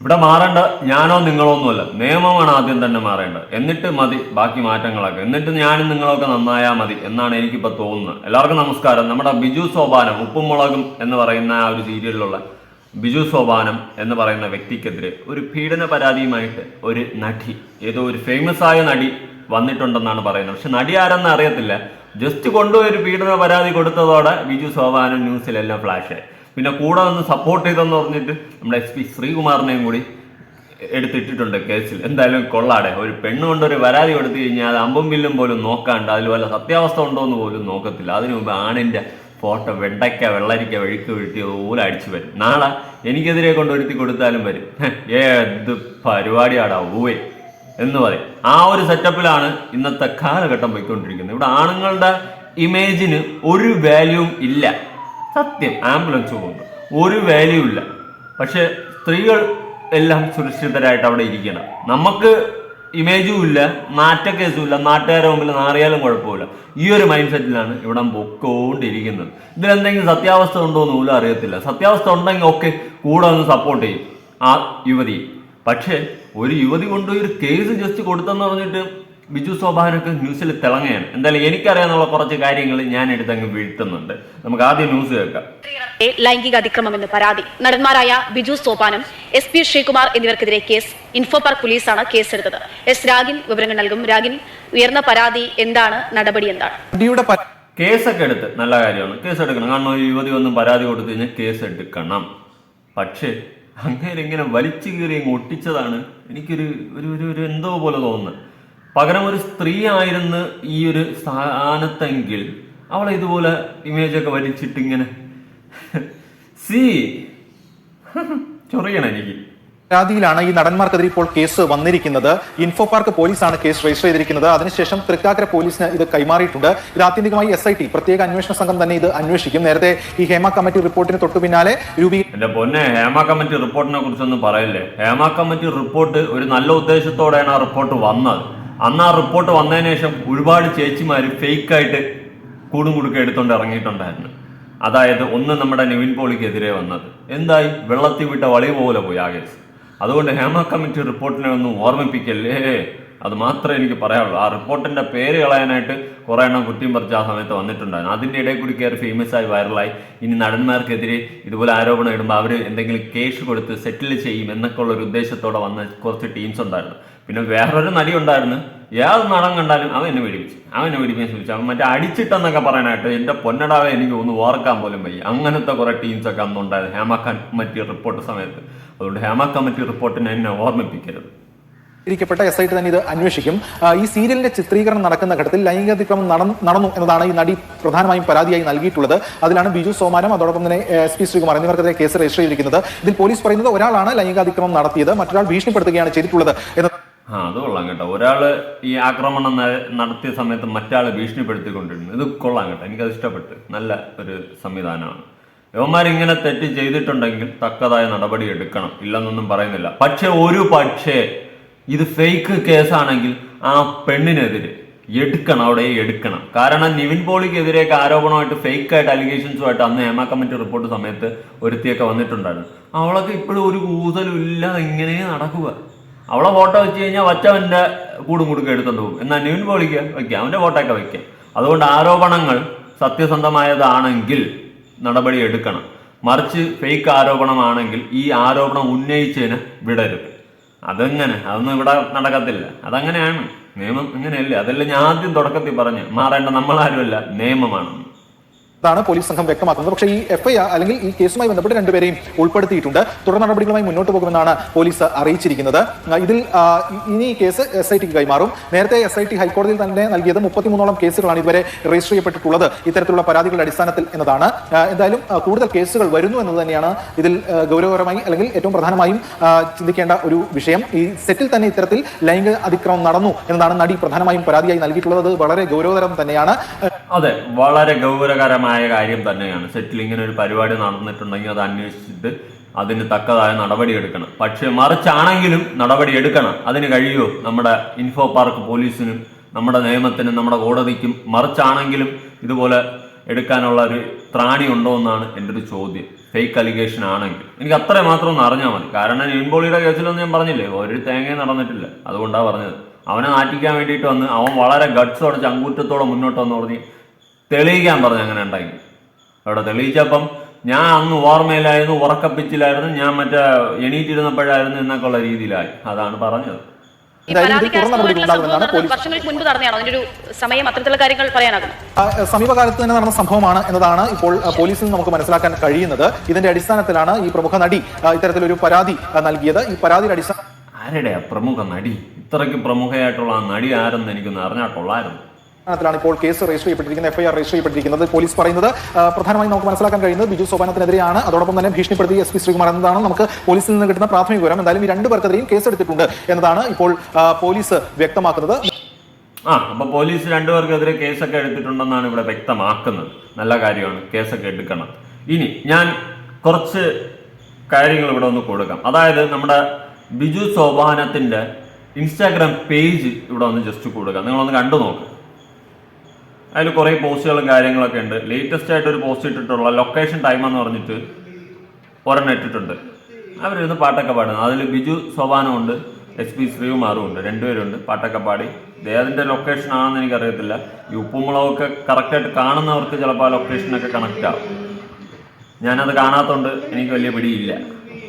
ഇവിടെ മാറേണ്ട ഞാനോ നിങ്ങളോ ഒന്നുമല്ല. നിയമമാണ് ആദ്യം തന്നെ മാറേണ്ടത്. എന്നിട്ട് മതി ബാക്കി മാറ്റങ്ങളൊക്കെ. എന്നിട്ട് ഞാനും നിങ്ങളൊക്കെ നന്നായാൽ മതി എന്നാണ് എനിക്കിപ്പോൾ തോന്നുന്നത്. എല്ലാവർക്കും നമസ്കാരം. നമ്മുടെ ബിജു സോപാനം ഉപ്പും മുളകും എന്ന് പറയുന്ന ആ ഒരു സീരിയലിലുള്ള ബിജു സോപാനം എന്ന് പറയുന്ന വ്യക്തിക്കെതിരെ ഒരു പീഡന പരാതിയുമായിട്ട് ഒരു നടി ഏതോ ഒരു ഫേമസ് ആയ നടി വന്നിട്ടുണ്ടെന്നാണ് പറയുന്നത്. പക്ഷെ നടി ആരെന്ന് അറിയത്തില്ല. ജസ്റ്റ് കൊണ്ടുപോയി ഒരു പീഡന പരാതി കൊടുത്തതോടെ ബിജു സോപാനം ന്യൂസിലെല്ലാം ഫ്ലാഷായി. പിന്നെ കൂടെ ഒന്ന് സപ്പോർട്ട് ചെയ്തെന്ന് പറഞ്ഞിട്ട് നമ്മുടെ എസ് പി ശ്രീകുമാറിനെയും കൂടി എടുത്തിട്ടിട്ടുണ്ട് കേസിൽ. എന്തായാലും കൊള്ളാടെ. ഒരു പെണ്ണ് കൊണ്ടൊരു പരാതി കൊടുത്തു കഴിഞ്ഞാൽ അത് അമ്പും വില്ലും പോലും നോക്കാണ്ട് അതിൽ വല്ല സത്യാവസ്ഥ ഉണ്ടോ എന്ന് പോലും നോക്കത്തില്ല. അതിനു മുമ്പ് ആണിന്റെ ഫോട്ടോ വെണ്ടയ്ക്ക വെള്ളരിക്ക വഴുക്ക് വീഴ്ത്തി അതുപോലെ അടിച്ചു വരും. നാളെ എനിക്കെതിരെ കൊണ്ടൊരുത്തി കൊടുത്താലും വരും. ഏത് പരിപാടിയാടാ ഊവേ എന്ന് പറയും. ആ ഒരു സെറ്റപ്പിലാണ് ഇന്നത്തെ കാലഘട്ടം പോയിക്കൊണ്ടിരിക്കുന്നത്. ഇവിടെ ആണുങ്ങളുടെ ഇമേജിന് ഒരു വാല്യൂവും ഇല്ല. സത്യം ആംബുലൻസ് പോകുന്നു ഒരു വാല്യൂ ഇല്ല. പക്ഷെ സ്ത്രീകൾ എല്ലാം സുരക്ഷിതരായിട്ട് അവിടെ ഇരിക്കണം. നമുക്ക് ഇമേജും ഇല്ല നാറ്റക്കേസും ഇല്ല നാട്ടുകാരെ മുമ്പിൽ നാറിയാലും കുഴപ്പമില്ല. ഈ ഒരു മൈൻഡ് സെറ്റിലാണ് ഇവിടെ പൊക്കോണ്ടിരിക്കുന്നത്. ഇതിലെന്തെങ്കിലും സത്യാവസ്ഥ ഉണ്ടോ എന്ന് പോലും അറിയത്തില്ല. സത്യാവസ്ഥ ഉണ്ടെങ്കിൽ ഒക്കെ കൂടെ ഒന്ന് സപ്പോർട്ട് ചെയ്യും ആ യുവതി. പക്ഷേ ഒരു യുവതി കൊണ്ടുപോയി ഒരു കേസ് ജസ്റ്റ് കൊടുത്തെന്ന് പറഞ്ഞിട്ട് ബിജു സോഭാനൊക്കെ ന്യൂസിൽ തിളങ്ങുകയാണ്. എന്തായാലും എനിക്കറിയാന്നുള്ള കുറച്ച് കാര്യങ്ങൾ ഞാൻ എടുത്തങ്ങ് വീഴ്ത്തുന്നുണ്ട്. നമുക്ക് ആദ്യം ന്യൂസ് കേൾക്കാം. ലൈംഗിക അതിക്രമം എന്ന് പരാതി. നടന്മാരായ ബിജു സോപാനും എസ് പി ശ്രീകുമാർ എന്നിവർക്കെതിരെ കേസ്. ഇൻഫോ പാർക്ക് പോലീസാണ് കേസെടുത്തത്. എസ് രാഗിൻ വിവരങ്ങൾ നൽകും. രാഗിൻ ഉയർന്ന പരാതി എന്താണ്? നടപടി എന്താണ്? കേസൊക്കെ എടുത്ത് നല്ല കാര്യമാണ്. കേസ് എടുക്കണം കാരണം യുവതി ഒന്നും പരാതി കൊടുത്തു കഴിഞ്ഞാൽ കേസ് എടുക്കണം പക്ഷേ അങ്ങനെ ഇങ്ങനെ വലിച്ചു കീറി ഒട്ടിച്ചതാണ് എനിക്കൊരു ഒരു ഒരു ഒരു എന്തോ പോലെ തോന്നുന്നത്. പകരം ഒരു സ്ത്രീ ആയിരുന്നു ഈ ഒരു സ്ഥാനത്തെങ്കിൽ അവളെ ഇതുപോലെ ഇമേജ് ഒക്കെ വലിച്ചിട്ട് ഇങ്ങനെ സി. ചൊറിയണം എനിക്ക്. പരാതിയിലാണ് ഈ നടന്മാർക്കെതിരെ ഇപ്പോൾ കേസ് വന്നിരിക്കുന്നത്. ഇൻഫോ പാർക്ക് പോലീസാണ് കേസ് രജിസ്റ്റർ ചെയ്തിരിക്കുന്നത്. അതിനുശേഷം തൃക്കാക്കര പോലീസിന് ഇത് കൈമാറിയിട്ടുണ്ട്. ഇത് ആത്യന്തികമായി എസ് ഐ ടി പ്രത്യേക അന്വേഷണ സംഘം തന്നെ ഇത് അന്വേഷിക്കും. നേരത്തെ ഈ ഹേമ കമ്മിറ്റി റിപ്പോർട്ടിന് തൊട്ടു പിന്നാലെ രൂപീ എന്റെ പൊന്നെ ഹേമ കമ്മിറ്റി റിപ്പോർട്ടിനെ കുറിച്ചൊന്നും പറയല്ലേ? ഹേമ കമ്മിറ്റി റിപ്പോർട്ട് ഒരു നല്ല ഉദ്ദേശത്തോടെയാണ് ആ റിപ്പോർട്ട് വന്നത്. അന്ന് ആ റിപ്പോർട്ട് വന്നതിന് ശേഷം ഒരുപാട് ചേച്ചിമാർ ഫേക്കായിട്ട് കൂടും കുടുക്ക എടുത്തോണ്ട് ഇറങ്ങിയിട്ടുണ്ടായിരുന്നു. അതായത് ഒന്ന് നമ്മുടെ നിവിൻ പോളിക്കെതിരെ വന്നത്. എന്തായി? വെള്ളത്തിൽ വിട്ട വളി പോലെ പോയി ആ കേസ് അതുകൊണ്ട് ഹേമ കമ്മിറ്റി റിപ്പോർട്ടിനെ ഒന്നും ഓർമ്മിപ്പിക്കല്ലേ? അത് മാത്രമേ എനിക്ക് പറയാനുള്ളൂ. ആ റിപ്പോർട്ടിന്റെ പേര് കളയാനായിട്ട് കുറെ എണ്ണം കുറ്റിയും പറിച്ച് ആ സമയത്ത് വന്നിട്ടുണ്ടായിരുന്നു. അതിന്റെ ഇടയിൽ കൂടി കയറി ഫേമസ് ആയി വൈറലായി ഇനി നടന്മാർക്കെതിരെ ഇതുപോലെ ആരോപണം ഇടുമ്പോൾ അവർ എന്തെങ്കിലും കേസ് കൊടുത്ത് സെറ്റിൽ ചെയ്യും എന്നൊക്കെ ഉള്ള ഒരു ഉദ്ദേശത്തോടെ വന്ന കുറച്ച് ടീംസ് ഉണ്ടായിരുന്നു. പിന്നെ വേറൊരു നടി ഉണ്ടായിരുന്നു. ഏത് നടൻ കണ്ടാലും അവൻ എന്നെ പേടിപ്പിച്ചു. അവൻ എന്നെ വെടിപ്പിക്കാൻ ശ്രമിച്ചു അവൻ മറ്റേ അടിച്ചിട്ടെന്നൊക്കെ പറയാനായിട്ട് എന്റെ പൊന്നടാവെ എനിക്ക് ഒന്ന് ഓർക്കാൻ പോലും വയ്യ. അങ്ങനത്തെ കുറെ ടീംസ് ഒക്കെ അന്നുണ്ടായത് ഹേമ കമ്മിറ്റി റിപ്പോർട്ട് സമയത്ത്. അതുകൊണ്ട് ഹേമ കമ്മിറ്റി റിപ്പോർട്ടിനെ എന്നെ ഓർമ്മിപ്പിക്കരുത്. ിക്കപ്പെട്ട എസ് ഐ ടി തന്നെ ഇത് അന്വേഷിക്കും. ഈ സീരിയലിന്റെ ചിത്രീകരണം നടക്കുന്ന ഘട്ടത്തിൽ ലൈംഗിക അതിക്രമം നടന്നു നടന്നു എന്നതാണ് ഈ നടി പ്രധാനമായും പരാതിയായി നൽകിയിട്ടുള്ളത്. അതിലാണ് ബിജു സോമാനം അതോടൊപ്പം തന്നെ എസ് പി ശ്രീകുമാർ എന്നിവർക്കെതിരെ കേസ് രജിസ്റ്റർ ചെയ്തിരിക്കുന്നത്. ഇതിൽ പോലീസ് പറയുന്നത് ഒരാളാണ് ലൈംഗികാതിക്രമം നടത്തിയത് മറ്റൊരാൾ ഭീഷണിപ്പെടുത്തുകയാണ് ചെയ്തിട്ടുള്ളത് എന്ന് ആ അത് കൊള്ളാം കേട്ടോ. ഒരാൾ ഈ ആക്രമണം നടത്തിയ സമയത്ത് മറ്റാളെ ഭീഷണിപ്പെടുത്തിക്കൊണ്ടിരുന്നു. ഇത് കൊള്ളാം കേട്ടോ. എനിക്കത് ഇഷ്ടപ്പെട്ടു. നല്ല ഒരു സംവിധാനമാണ്. യവന്മാർ ഇങ്ങനെ തെറ്റ് ചെയ്തിട്ടുണ്ടെങ്കിൽ തക്കതായ നടപടി എടുക്കണം. ഇല്ലെന്നൊന്നും പറയുന്നില്ല. പക്ഷെ ഒരു പക്ഷേ ഇത് ഫേക്ക് കേസാണെങ്കിൽ ആ പെണ്ണിനെതിരെ എടുക്കണം. അവിടെ എടുക്കണം. കാരണം നിവിൻ പോളിക്കെതിരെയൊക്കെ ആരോപണമായിട്ട് ഫേക്ക് ആയിട്ട് അലിഗേഷൻസുമായിട്ട് അന്ന് ഹേമ കമ്മിറ്റി റിപ്പോർട്ട് സമയത്ത് ഒരുത്തിയൊക്കെ വന്നിട്ടുണ്ടായിരുന്നു. അവളൊക്കെ ഇപ്പോഴും ഒരു കൂതലും ഇല്ലാതെ ഇങ്ങനെ നടക്കുക അവളെ ഫോട്ടോ വെച്ച് കഴിഞ്ഞാൽ വച്ചവന്റെ കൂടും കുടുക്ക എടുത്തോണ്ട് പോകും. എന്നാൽ നിവിൻ പോളിക്ക് വയ്ക്കാം. അവന്റെ ഫോട്ടോ ഒക്കെ വയ്ക്കാം. അതുകൊണ്ട് ആരോപണങ്ങൾ സത്യസന്ധമായതാണെങ്കിൽ നടപടി എടുക്കണം. മറിച്ച് ഫേക്ക് ആരോപണമാണെങ്കിൽ ഈ ആരോപണം ഉന്നയിച്ചതിന് വിടരുത്. അതെങ്ങനെ? അതൊന്നും ഇവിടെ നടക്കത്തില്ല. അതങ്ങനെയാണ്. നിയമം അങ്ങനെയല്ലേ അതല്ല ഞാൻ ആദ്യം തുടക്കത്തിൽ പറഞ്ഞു മാറേണ്ട നമ്മളാരുമല്ല. നിയമമാണെന്ന്. താണ് പോലീസ് സംഘം വ്യക്തമാക്കുന്നത്. പക്ഷേ ഈ എഫ്ഐആർ അല്ലെങ്കിൽ ഈ കേസുമായി ബന്ധപ്പെട്ട് രണ്ടുപേരെയും ഉൾപ്പെടുത്തിയിട്ടുണ്ട്. തുടർ നടപടികളുമായി മുന്നോട്ട് പോകുമെന്നാണ് പോലീസ് അറിയിച്ചിരിക്കുന്നത്. ഇതിൽ ഇനി ഈ കേസ് എസ് ഐ ടിക്ക് കൈമാറും. നേരത്തെ എസ് ഐ ടി ഹൈക്കോടതിയിൽ തന്നെ നൽകിയത് മുപ്പത്തിമൂന്നോളം കേസുകളാണ് ഇതുവരെ രജിസ്റ്റർ ചെയ്യപ്പെട്ടിട്ടുള്ളത്. ഇത്തരത്തിലുള്ള പരാതികളുടെ അടിസ്ഥാനത്തിൽ എന്നതാണ്. എന്തായാലും കൂടുതൽ കേസുകൾ വരുന്നു എന്നത് തന്നെയാണ് ഇതിൽ ഗൗരവകരമായി അല്ലെങ്കിൽ ഏറ്റവും പ്രധാനമായും ചിന്തിക്കേണ്ട ഒരു വിഷയം. ഈ സെറ്റിൽ തന്നെ ഇത്തരത്തിൽ ലൈംഗിക അതിക്രമം നടന്നു എന്നതാണ് നടി പ്രധാനമായും പരാതിയായി നൽകിയിട്ടുള്ളത്. വളരെ ഗൗരവതരം തന്നെയാണ്. അതെ വളരെ ഗൗരവകരമായ കാര്യം തന്നെയാണ്. സെറ്റിൽ ഇങ്ങനെ ഒരു പരിപാടി നടന്നിട്ടുണ്ടെങ്കിൽ അത് അന്വേഷിച്ചിട്ട് അതിന് തക്കതായ നടപടി എടുക്കണം. പക്ഷെ മറിച്ചാണെങ്കിലും നടപടി എടുക്കണം. അതിന് കഴിയുമോ? നമ്മുടെ ഇൻഫോ പാർക്ക് പോലീസിനും നമ്മുടെ നിയമത്തിനും നമ്മുടെ കോടതിക്കും മറിച്ചാണെങ്കിലും ഇതുപോലെ എടുക്കാനുള്ള ഒരു ത്രാണി ഉണ്ടോ എന്നാണ് എന്റെ ഒരു ചോദ്യം. ഫേക്ക് അലിഗേഷൻ ആണെങ്കിൽ. എനിക്ക് അത്ര മാത്രം ഒന്ന് അറിഞ്ഞാൽ മതി. കാരണം നെയിംബോളിയുടെ കേസിലൊന്നും ഞാൻ പറഞ്ഞില്ലേ? ഒരു തേങ്ങയും നടന്നിട്ടില്ല. അതുകൊണ്ടാണ് പറഞ്ഞത്. അവനെ നാട്ടിക്കാൻ വേണ്ടിയിട്ട് വന്ന് അവൻ വളരെ ഗഡ്സോടെ ചങ്കൂറ്റത്തോടെ മുന്നോട്ട് വന്ന് പറഞ്ഞ് തെളിയിക്കാൻ പറഞ്ഞു അങ്ങനെ ഉണ്ടാക്കി. അവിടെ തെളിയിച്ചപ്പം ഞാൻ അന്ന് ഓർമ്മയിലായിരുന്നു ഉറക്കപ്പിച്ചിലായിരുന്നു ഞാൻ മറ്റേ എണീറ്റിരുന്നപ്പോഴായിരുന്നു എന്നൊക്കെ ഉള്ള രീതിയിലായി. അതാണ് പറഞ്ഞത്. സമീപകാലത്ത് തന്നെ നടന്ന സംഭവമാണ് എന്നതാണ് ഇപ്പോൾ പോലീസിൽ നിന്ന് നമുക്ക് മനസ്സിലാക്കാൻ കഴിയുന്നത്. ഇതിന്റെ അടിസ്ഥാനത്തിലാണ് ഈ പ്രമുഖ നടി ഇത്തരത്തിലൊരു പരാതി നൽകിയത്. ഈ പരാതിയുടെ അടിസ്ഥാന ആരുടെ പ്രമുഖ നടി? ഇത്രയ്ക്ക് പ്രമുഖയായിട്ടുള്ള നടി ആരെന്ന് എനിക്കൊന്ന് അറിഞ്ഞാൽ കൊള്ളായിരുന്നു ാണ് ഇപ്പോൾ കേസ് രജിസ്റ്റർ ചെയ്യപ്പെട്ടിരിക്കുന്നത് എഫ്ഐആർ രജിസ്റ്റർ ചെയ്യപ്പെട്ടിരിക്കുന്നത്. പോലീസ് പറയുന്നത് പ്രധാനമായി നമുക്ക് മനസ്സിലാക്കാൻ കഴിയുന്നത് ബിജു സോപാനത്തിനെതിരെയാണ്. അതോടൊപ്പം തന്നെ ഭീഷണിപ്പെടുത്തി എസ് പി ശ്രീകുമാർ എന്നതാണ് നമുക്ക് പോലീസിൽ നിന്ന് കിട്ടുന്ന പ്രാഥമിക വിവരം. എന്തായാലും ഈ രണ്ട് പേർക്കെതിരെയും കേസെടുത്തിട്ടുണ്ട് എന്നതാണ് ഇപ്പോൾ പോലീസ് വ്യക്തമാക്കുന്നത്. ആ അപ്പൊ പോലീസ് രണ്ടുപേർക്കെതിരെ കേസൊക്കെ എടുത്തിട്ടുണ്ടെന്നാണ് ഇവിടെ വ്യക്തമാക്കുന്നത്. നല്ല കാര്യമാണ് കേസൊക്കെ എടുക്കണം. ഇനി ഞാൻ കുറച്ച് കാര്യങ്ങൾ ഇവിടെ ഒന്ന് കൊടുക്കാം. അതായത് നമ്മുടെ ബിജു സോപാനത്തിന്റെ ഇൻസ്റ്റാഗ്രാം പേജ് ഇവിടെ ഒന്ന് ജസ്റ്റ് കൊടുക്കാം. നിങ്ങളൊന്ന് കണ്ടു നോക്ക്. അതിൽ കുറേ പോസ്റ്റുകളും കാര്യങ്ങളൊക്കെ ഉണ്ട്. ലേറ്റസ്റ്റ് ആയിട്ട് ഒരു പോസ്റ്റ് ഇട്ടിട്ടുള്ള ലൊക്കേഷൻ ടൈം എന്ന് പറഞ്ഞിട്ട് ഒരെണ്ണം ഇട്ടിട്ടുണ്ട്. അവരിരുന്ന് പാട്ടൊക്കെ പാടുന്നു. അതിൽ ബിജു സോപാനമുണ്ട് എസ് പി ശ്രീകുമാറും ഉണ്ട് രണ്ടുപേരുണ്ട്. പാട്ടൊക്കെ പാടി. ഏതിന്റെ ലൊക്കേഷൻ ആണെന്ന് എനിക്കറിയത്തില്ല. ഈ ഉപ്പുമുളകൊക്കെ കറക്റ്റായിട്ട് കാണുന്നവർക്ക് ചിലപ്പോൾ ആ ലൊക്കേഷനൊക്കെ കണക്റ്റ് ആവും. ഞാനത് കാണാത്തതുകൊണ്ട് എനിക്ക് വലിയ പിടിയില്ല.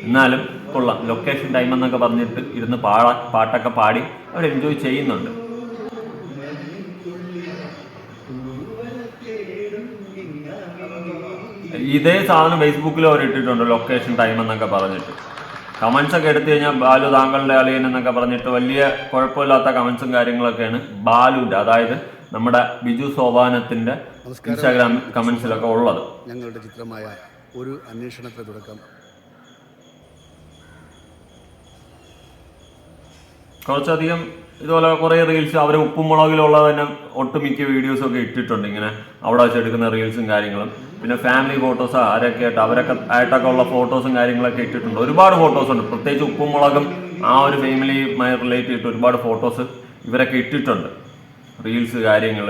എന്നാലും കൊള്ളാം. ലൊക്കേഷൻ ടൈം എന്നൊക്കെ പറഞ്ഞിട്ട് ഇരുന്ന് പാടാ പാട്ടൊക്കെ പാടി അവർ എൻജോയ് ചെയ്യുന്നുണ്ട്. ഇതേ സാധനം ഫേസ്ബുക്കിൽ അവർ ഇട്ടിട്ടുണ്ട് ലൊക്കേഷൻ ടൈം എന്നൊക്കെ പറഞ്ഞിട്ട്. കമൻസ് ഒക്കെ എടുത്തു കഴിഞ്ഞാൽ ബാലു താങ്കളുടെ അളിയൻ എന്നൊക്കെ പറഞ്ഞിട്ട് വലിയ കുഴപ്പമില്ലാത്ത കമൻസും കാര്യങ്ങളൊക്കെയാണ് ബാലുവിന്റെ അതായത് നമ്മുടെ ബിജു സോപാനത്തിന്റെ ഇൻസ്റ്റാഗ്രാം കമൻസിലൊക്കെ ഉള്ളത്. ഞങ്ങളുടെ ചിത്രമായ ഒരു അന്വേഷണത്തെ തുടക്കം. കുറച്ചധികം ഇതുപോലെ കുറേ റീൽസ് അവർ ഉപ്പുമുളകിലുള്ള തന്നെ ഒട്ടുമിക്ക വീഡിയോസൊക്കെ ഇട്ടിട്ടുണ്ട് ഇങ്ങനെ. അവിടെ വെച്ചെടുക്കുന്ന റീൽസും കാര്യങ്ങളും. പിന്നെ ഫാമിലി ഫോട്ടോസ് ആരൊക്കെ ആയിട്ട് അവരൊക്കെ ആയിട്ടൊക്കെ ഉള്ള ഫോട്ടോസും കാര്യങ്ങളൊക്കെ ഇട്ടിട്ടുണ്ട്. ഒരുപാട് ഫോട്ടോസ് ഉണ്ട്. പ്രത്യേകിച്ച് ഉപ്പുമുളകും ആ ഒരു ഫാമിലിയുമായി റിലേറ്റ് ചെയ്തിട്ട് ഒരുപാട് ഫോട്ടോസ് ഇവരൊക്കെ ഇട്ടിട്ടുണ്ട്. റീൽസ് കാര്യങ്ങൾ.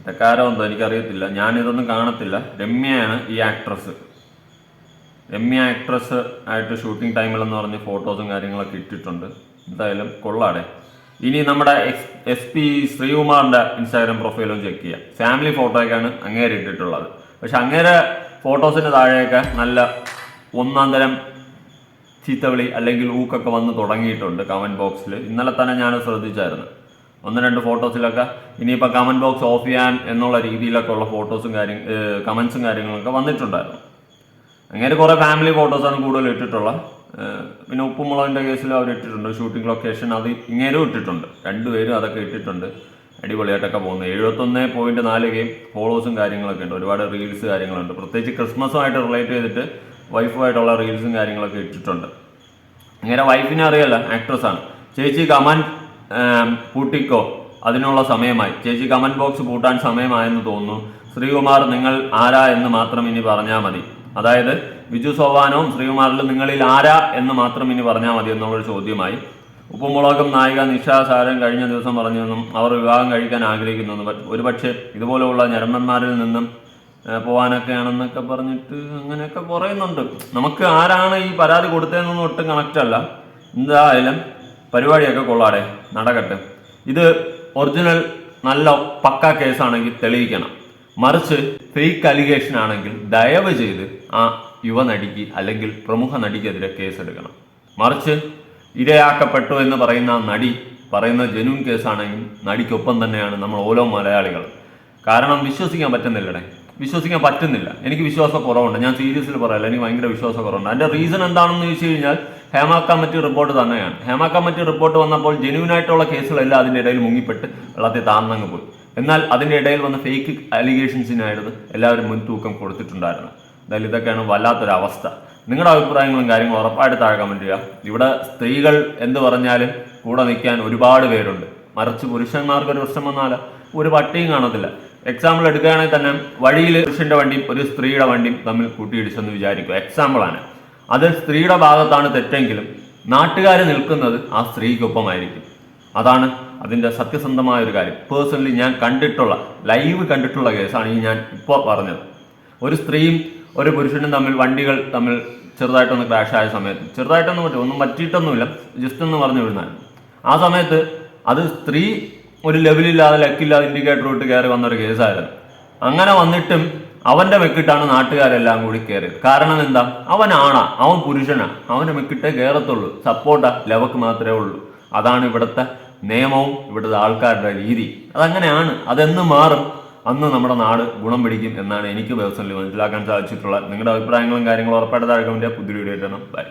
ഇതൊക്കെ എന്തോ എനിക്കറിയത്തില്ല. ഞാനിതൊന്നും കാണത്തില്ല. രമ്യയാണ് ഈ ആക്ട്രസ് രമ്യ ആക്ട്രസ് ആയിട്ട് ഷൂട്ടിംഗ് ടൈമിലെന്ന് പറഞ്ഞ് ഫോട്ടോസും കാര്യങ്ങളൊക്കെ ഇട്ടിട്ടുണ്ട്. എന്തായാലും കൊള്ളാടെ. ഇനി നമ്മുടെ എക്സ് എസ് പി ശ്രീകുമാറിന്റെ ഇൻസ്റ്റാഗ്രാം പ്രൊഫൈലും ചെക്ക് ചെയ്യാം. ഫാമിലി ഫോട്ടോയൊക്കെയാണ് അങ്ങേരെ ഇട്ടിട്ടുള്ളത് പക്ഷെ അങ്ങേരെ ഫോട്ടോസിന്റെ താഴെയൊക്കെ നല്ല ഒന്നാം തരം ചീത്തവിളി അല്ലെങ്കിൽ ഊക്കൊക്കെ വന്ന് തുടങ്ങിയിട്ടുണ്ട് കമന്റ് ബോക്സിൽ. ഇന്നലെ തന്നെ ഞാൻ ശ്രദ്ധിച്ചായിരുന്നു. ഒന്ന് രണ്ട് ഫോട്ടോസിലൊക്കെ ഇനിയിപ്പോൾ കമന്റ് ബോക്സ് ഓഫ് ചെയ്യാൻ എന്നുള്ള രീതിയിലൊക്കെ ഉള്ള ഫോട്ടോസും കാര്യം കമന്റ്സും കാര്യങ്ങളൊക്കെ വന്നിട്ടുണ്ടായിരുന്നു. അങ്ങനെ കുറേ ഫാമിലി ഫോട്ടോസാണ് കൂടുതൽ ഇട്ടിട്ടുള്ളത് പിന്നെ ഉപ്പുമുളകിന്റെ കേസിൽ അവർ ഇട്ടിട്ടുണ്ട് ഷൂട്ടിംഗ് ലൊക്കേഷൻ അത് ഇങ്ങനെയും ഇട്ടിട്ടുണ്ട്. രണ്ടുപേരും അതൊക്കെ ഇട്ടിട്ടുണ്ട്. അടിപൊളിയായിട്ടൊക്കെ പോകുന്നത് എഴുപത്തൊന്ന് പോയിന്റ് നാല് കെ ഫോളോസും കാര്യങ്ങളൊക്കെ ഉണ്ട്. ഒരുപാട് റീൽസ് കാര്യങ്ങളുണ്ട്. പ്രത്യേകിച്ച് ക്രിസ്മസുമായിട്ട് റിലേറ്റ് ചെയ്തിട്ട് വൈഫുമായിട്ടുള്ള റീൽസും കാര്യങ്ങളൊക്കെ ഇട്ടിട്ടുണ്ട്. ഇങ്ങനെ വൈഫിനെ ആക്ട്രസ് ആണ്. ചേച്ചി കമൻ പൂട്ടിക്കോ അതിനുള്ള സമയമായി. ചേച്ചി കമന്റ് ബോക്സ് പൂട്ടാൻ സമയമായെന്ന് തോന്നുന്നു. ശ്രീകുമാർ നിങ്ങൾ ആരാ എന്ന് മാത്രം ഇനി പറഞ്ഞാൽ മതി. അതായത് വിജു സോവാനോ ശ്രീകുമാറിലും നിങ്ങളിൽ ആരാ എന്ന് മാത്രം ഇനി പറഞ്ഞാൽ മതി എന്നുള്ളൊരു ചോദ്യമായി. ഉപ്പുമുളകും നായിക നിഷ കഴിഞ്ഞ ദിവസം പറഞ്ഞെന്നും അവർ വിവാഹം കഴിക്കാൻ ആഗ്രഹിക്കുന്നു ഒരുപക്ഷെ ഇതുപോലെയുള്ള ഞരമ്പന്മാരിൽ നിന്നും പോവാനൊക്കെയാണെന്നൊക്കെ പറഞ്ഞിട്ട് അങ്ങനെയൊക്കെ പറയുന്നുണ്ട്. നമുക്ക് ആരാണ് ഈ പരാതി കൊടുത്തതെന്നൊന്നും ഒട്ടും കണക്റ്റ് അല്ല. എന്തായാലും പരിപാടിയൊക്കെ കൊള്ളാടെ നടക്കട്ടെ. ഇത് ഒറിജിനൽ നല്ല പക്ക കേസാണെങ്കിൽ തെളിയിക്കണം. മറിച്ച് ഫേക്ക് അലിഗേഷൻ ആണെങ്കിൽ ദയവ് ചെയ്ത് ആ യുവനടിക്ക് അല്ലെങ്കിൽ പ്രമുഖ നടിക്കെതിരെ കേസെടുക്കണം. മറിച്ച് ഇരയാക്കപ്പെട്ടു എന്ന് പറയുന്ന നടി പറയുന്ന ജനുൻ കേസാണെങ്കിൽ നടിക്കൊപ്പം തന്നെയാണ് നമ്മൾ ഓരോ മലയാളികൾ. കാരണം വിശ്വസിക്കാൻ പറ്റുന്നില്ലടേ. വിശ്വസിക്കാൻ പറ്റുന്നില്ല. എനിക്ക് വിശ്വാസം കുറവുണ്ട്. ഞാൻ സീരിയസിൽ പറയല്ല. എനിക്ക് ഭയങ്കര വിശ്വാസം കുറവുണ്ട്. അതിന്റെ റീസൺ എന്താണെന്ന് ചോദിച്ചു കഴിഞ്ഞാൽ ഹേമ കമ്മിറ്റി റിപ്പോർട്ട് തന്നെയാണ്. ഹേമ കമ്മിറ്റി റിപ്പോർട്ട് വന്നപ്പോൾ ജെന്യൂനായിട്ടുള്ള കേസുകളെല്ലാം അതിന്റെ ഇടയിൽ മുങ്ങിപ്പെട്ട് വെള്ളത്തിൽ താഴ്ന്നങ്ങ് പോയി. എന്നാൽ അതിന്റെ ഇടയിൽ വന്ന ഫേക്ക് അലിഗേഷൻസിനായിരുന്നു എല്ലാവരും മുൻതൂക്കം കൊടുത്തിട്ടുണ്ടായിരുന്നു എന്തായാലും ഇതൊക്കെയാണ് വല്ലാത്തൊരു അവസ്ഥ നിങ്ങളുടെ അഭിപ്രായങ്ങളും കാര്യങ്ങളും ഉറപ്പായിട്ട് താഴെ കമന്റ് ചെയ്യുക ഇവിടെ സ്ത്രീകൾ എന്ത് പറഞ്ഞാലും കൂടെ നിൽക്കാൻ ഒരുപാട് പേരുണ്ട്. മറിച്ച് പുരുഷന്മാർക്ക് ഒരു പ്രശ്നം വന്നാൽ ഒരു പട്ടിയും കാണത്തില്ല. എക്സാമ്പിൾ എടുക്കുകയാണെങ്കിൽ തന്നെ വഴിയിൽ പുരുഷന്റെ വണ്ടിയും ഒരു സ്ത്രീയുടെ വണ്ടിയും തമ്മിൽ കൂട്ടിയിടിച്ചെന്ന് വിചാരിക്കുക. എക്സാമ്പിളാണ് അത് സ്ത്രീയുടെ ഭാഗത്താണ് തെറ്റെങ്കിലും നാട്ടുകാർ നിൽക്കുന്നത് ആ സ്ത്രീക്കൊപ്പമായിരിക്കും. അതാണ് അതിന്റെ സത്യസന്ധമായ ഒരു കാര്യം. പേഴ്സണലി ഞാൻ കണ്ടിട്ടുള്ള ലൈവ് കണ്ടിട്ടുള്ള കേസാണ് ഈ ഞാൻ ഇപ്പോൾ പറഞ്ഞത്. ഒരു സ്ത്രീയും ഒരു പുരുഷനും തമ്മിൽ വണ്ടികൾ തമ്മിൽ ചെറുതായിട്ടൊന്ന് ക്രാഷ് ആയ സമയത്ത്. ചെറുതായിട്ടൊന്നും പറ്റും ഒന്നും പറ്റിയിട്ടൊന്നുമില്ല. ജസ്റ്റ് ഒന്ന് പറഞ്ഞു വിടുന്നായിരുന്നു ആ സമയത്ത് അത് സ്ത്രീ ഒരു ലെവലില്ലാതെ ലക്കില്ലാതെ ഇൻഡിക്കേറ്റർ ഇട്ട് കയറി വന്നൊരു കേസായിരുന്നു അങ്ങനെ വന്നിട്ടും അവന്റെ മെക്കിട്ടാണ് നാട്ടുകാരെല്ലാം കൂടി കയറിയത് കാരണം എന്താ? അവനാണാ അവൻ പുരുഷനാ. അവന്റെ മെക്കിട്ടേ കയറത്തുള്ളൂ സപ്പോർട്ടാ ലെവക്ക് മാത്രമേ ഉള്ളൂ. അതാണ് ഇവിടുത്തെ നിയമവും ഇവിടുത്തെ ആൾക്കാരുടെ രീതി. അതങ്ങനെയാണ്. അതെന്ന് മാറും? അന്ന് നമ്മുടെ നാട് ഗുണം പിടിക്കും എന്നാണ് എനിക്ക് പേഴ്സണലി മനസ്സിലാക്കാൻ സാധിച്ചിട്ടുള്ളത്. നിങ്ങളുടെ അഭിപ്രായങ്ങളും കാര്യങ്ങളും ഉറപ്പായിട്ട് താഴെ കമന്റ്. പുതിയ വീഡിയോ ആയിട്ടാണ് ബൈ